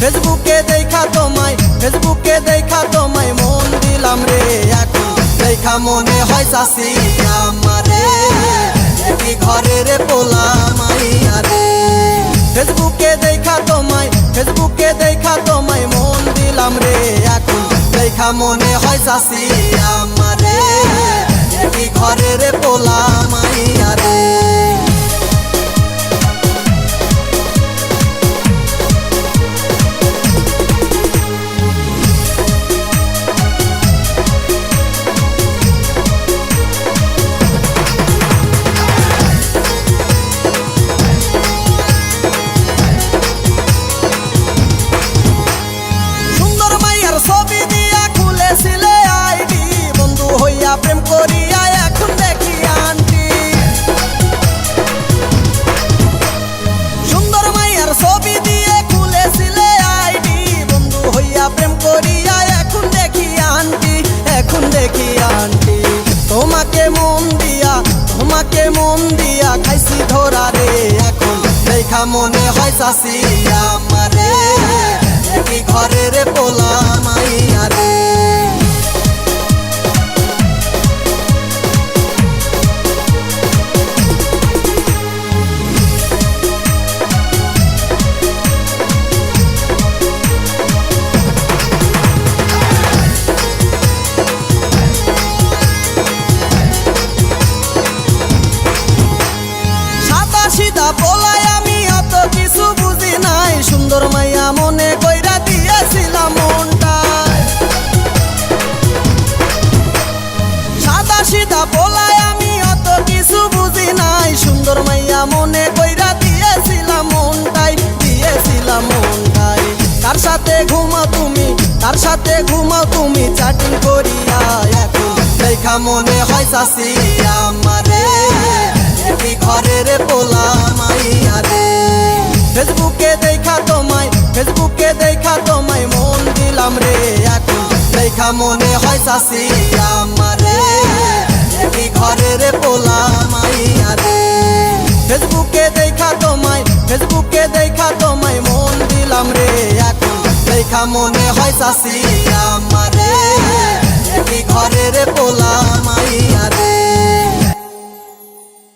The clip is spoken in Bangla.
ফেসবুকে দেখা তোমায় মন দিলাম রে এখন। দেখা মনে হয় চাষি আমারে, একই ঘরের পোলা মাইয়া রে। ফেসবুকে দেখা তোমায়, ফেসবুকে দেখা তোমায়, মন দিলাম রে এখন। দেখা মনে হয় চাষি আমারে, একই ঘরের পোলা হইয়া প্রেম করিয়া, এখন দেখি আন্টি। সুন্দর মাইয়ার ছবি দিয়ে খুলেছিলে আইডি। বন্ধু হইয়া, প্রেম করিয়া, এখন দেখি আন্টি, এখন দেখি আন্টি। তোমাকে মন দিয়া, তোমাকে মন দিয়া খাইছি ধরা রে, এখন দেখা মনে হয় চাষি আমারে। দিয়েছিলাম মনটাই কার সাথে ঘুমাও তুমি কার সাথে ঘুমাও তুমি চাটিং করিয়া এখন দেখা মনে হয় চাষি আমারে, একই ঘরের পোলা মাইয়া রে। ফেসবুকে দেখা তোমায়, ফেসবুকে দেখা তোমায়, মন দিলাম রে এখন দেখা মনে হয় চাষি আমারে, একই ঘরের দেখা মনে হয় চাষি